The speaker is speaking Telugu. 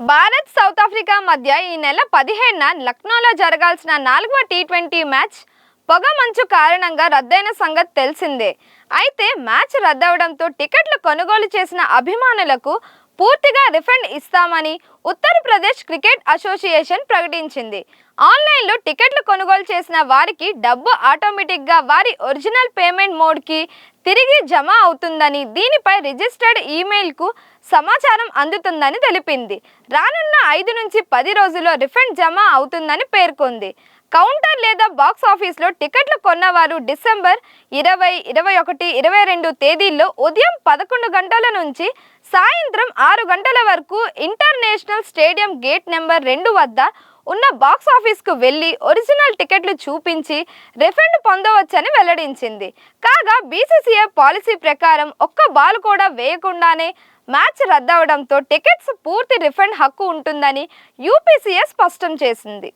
భారత్ సౌత్ ఆఫ్రికా మధ్య ఈ నెల పదిహేడున లక్నోలో జరగాల్సిన నాలుగవ టీ ట్వంటీ మ్యాచ్ పొగ మంచు కారణంగా రద్దయిన సంగతి తెలిసిందే. అయితే మ్యాచ్ రద్దవడంతో టికెట్లు కొనుగోలు చేసిన అభిమానులకు పూర్తిగా రిఫండ్ ఇస్తామని ఉత్తరప్రదేశ్ క్రికెట్ అసోసియేషన్ ప్రకటించింది. ఆన్లైన్లో టికెట్లు కొనుగోలు చేసిన వారికి డబ్బు ఆటోమేటిక్గా వారి ఒరిజినల్ పేమెంట్ మోడ్కి తిరిగి జమ అవుతుందని దీనిపై రిజిస్టర్డ్ ఈమెయిల్కు సమాచారం అందుతుందని తెలిపింది. రానున్న ఐదు నుంచి పది రోజుల్లో రిఫండ్ జమ అవుతుందని పేర్కొంది. కౌంటర్ లేదా బాక్స్ ఆఫీస్లో టికెట్లు కొన్నవారు డిసెంబర్ ఇరవై ఇరవై ఒకటి ఇరవై రెండు తేదీల్లో ఉదయం పదకొండు గంటల నుంచి సాయంత్రం ఆరు గంటల వరకు ఇంటర్నేషనల్ స్టేడియం గేట్ నెంబర్ రెండు వద్ద ఉన్న బాక్స్ ఆఫీస్కు వెళ్ళి ఒరిజినల్ టికెట్లు చూపించి రిఫండ్ పొందవచ్చని వెల్లడించింది. కాగా బీసీసీఐ పాలసీ ప్రకారం ఒక్క బాల్ కూడా వేయకుండానే మ్యాచ్ రద్దవడంతో టికెట్స్ పూర్తి రిఫండ్ హక్కు ఉంటుందని యూపీసీఏ స్పష్టం చేసింది.